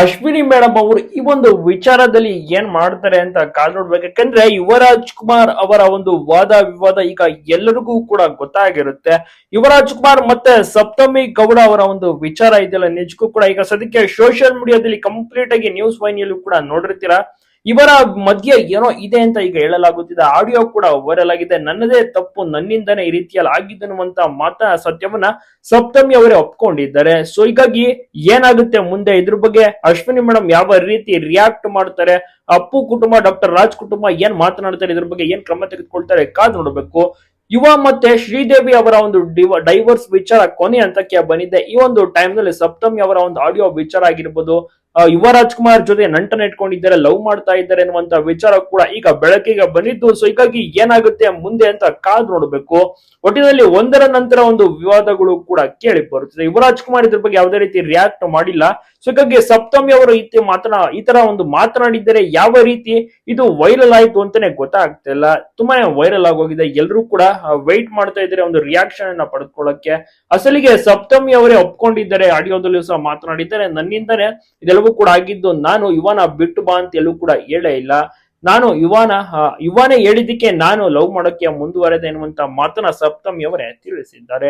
Ashwini madam ಅವರು ಈ ಒಂದು ವಿಚಾರದಲ್ಲಿ ಏನ್ ಮಾಡ್ತಾರೆ ಅಂತ ಕಾಲ್ ನೋಡ್ಬೇಕು. ಯಾಕಂದ್ರೆ ಯುವರಾಜ್ ಕುಮಾರ್ ಅವರ ಒಂದು ವಾದ ವಿವಾದ ಈಗ ಎಲ್ಲರಿಗೂ ಕೂಡ ಗೊತ್ತಾಗಿರುತ್ತೆ. ಯುವರಾಜ್ ಕುಮಾರ್ ಮತ್ತೆ ಸಪ್ತಮಿ ಗೌಡ ಅವರ ಒಂದು ವಿಚಾರ ಇದೆಯಲ್ಲ, ನಿಜಕ್ಕೂ ಕೂಡ ಈಗ ಸದ್ಯಕ್ಕೆ ಸೋಷಿಯಲ್ ಮೀಡಿಯಾದಲ್ಲಿ ಕಂಪ್ಲೀಟ್ ಆಗಿ ನ್ಯೂಸ್ ವಾಹಿನಿಯಲ್ಲೂ ಕೂಡ ನೋಡಿರ್ತೀರಾ? ಇವರ ಮಧ್ಯೆ ಏನೋ ಇದೆ ಅಂತ ಈಗ ಹೇಳಲಾಗುತ್ತಿದೆ. ಆಡಿಯೋ ಕೂಡ ವೈರಲ್ ಆಗಿದೆ. ನನ್ನದೇ ತಪ್ಪು, ನನ್ನಿಂದನೇ ಈ ರೀತಿಯಲ್ಲಿ ಆಗಿದ್ದನ್ನುವಂತ ಮಾತ ಸತ್ಯವನ್ನ ಸಪ್ತಮಿ ಅವರೇ ಒಪ್ಕೊಂಡಿದ್ದಾರೆ. ಸೊ ಹೀಗಾಗಿ ಏನಾಗುತ್ತೆ ಮುಂದೆ? ಇದ್ರ ಬಗ್ಗೆ ಅಶ್ವಿನಿ ಮೇಡಮ್ ಯಾವ ರೀತಿ ರಿಯಾಕ್ಟ್ ಮಾಡ್ತಾರೆ? ಅಪ್ಪು ಕುಟುಂಬ ಡಾಕ್ಟರ್ ರಾಜ್ ಕುಟುಂಬ ಏನ್ ಮಾತನಾಡ್ತಾರೆ? ಇದ್ರ ಬಗ್ಗೆ ಏನ್ ಕ್ರಮ ತೆಗೆದುಕೊಳ್ತಾರೆ? ಕಾದ್ ನೋಡಬೇಕು. ಯುವ ಮತ್ತೆ ಶ್ರೀದೇವಿ ಅವರ ಒಂದು ಡೈವರ್ಸ್ ವಿಚಾರ ಕೊನೆ ಹಂತಕ್ಕೆ ಬಂದಿದೆ. ಈ ಒಂದು ಟೈಮ್ನಲ್ಲಿ ಸಪ್ತಮಿ ಅವರ ಒಂದು ಆಡಿಯೋ ವಿಚಾರ ಆಗಿರ್ಬೋದು. ಆ, ರಾಜ್ಕುಮಾರ್ ಕುಮಾರ್ ಜೊತೆ ನಂಟನ ಇಟ್ಕೊಂಡಿದ್ದಾರೆ ಲವ್ ಮಾಡ್ತಾ ಇದ್ದಾರೆ ಅನ್ನುವಂತ ವಿಚಾರ ಕೂಡ ಈಗ ಬೆಳಕಿಗೆ ಬಂದಿದ್ದು. ಸೊ ಹೀಗಾಗಿ ಏನಾಗುತ್ತೆ ಮುಂದೆ ಅಂತ ಕಾದ್ ನೋಡಬೇಕು. ಒಟ್ಟಿನಲ್ಲಿ ಒಂದರ ನಂತರ ಒಂದು ವಿವಾದಗಳು ಕೂಡ ಕೇಳಿ ಬರುತ್ತದೆ. ಯುವರಾಜ್ ಕುಮಾರ್ ಇದ್ರ ಬಗ್ಗೆ ಯಾವುದೇ ರೀತಿ ರಿಯಾಕ್ಟ್ ಮಾಡಿಲ್ಲ. ಸೊ ಹೀಗಾಗಿ ಸಪ್ತಮಿ ಅವರು ಈ ಮಾತನಾ ಈ ತರ ಒಂದು ಮಾತನಾಡಿದರೆ ಯಾವ ರೀತಿ ಇದು ವೈರಲ್ ಆಯ್ತು ಅಂತಾನೆ ಗೊತ್ತಾಗ್ತಿಲ್ಲ ತುಂಬಾನೇ ವೈರಲ್ ಆಗೋಗಿದೆ. ಎಲ್ಲರೂ ಕೂಡ ವೈಟ್ ಮಾಡ್ತಾ ಇದ್ದಾರೆ ಒಂದು ರಿಯಾಕ್ಷನ್ ಅನ್ನ ಪಡೆದುಕೊಳ್ಳಕ್ಕೆ ಅಸಲಿಗೆ ಸಪ್ತಮಿ ಅವರೇ ಒಪ್ಕೊಂಡಿದ್ದಾರೆ. ಆಡಿಯೋದಲ್ಲಿ ಸಹ ಮಾತನಾಡಿದ್ದಾರೆ. ನನ್ನಿಂದನೇ ಇದೆಲ್ಲವೂ ಕೂಡ ಆಗಿದ್ದು ನಾನು ಯುವನ ಬಿಟ್ಟು ಬಾ ಅಂತ ಎಲ್ಲೂ ಕೂಡ ಹೇಳೇ ಇಲ್ಲ. ನಾನು ಯುವನ ಯುವನೇ ಹೇಳಿದ್ದಕ್ಕೆ ನಾನು ಲವ್ ಮಾಡೋಕೆ ಮುಂದುವರೆದೆ ಎನ್ನುವಂತ ಮಾತನ್ನ ಸಪ್ತಮಿ ಅವರೇ ತಿಳಿಸಿದ್ದಾರೆ.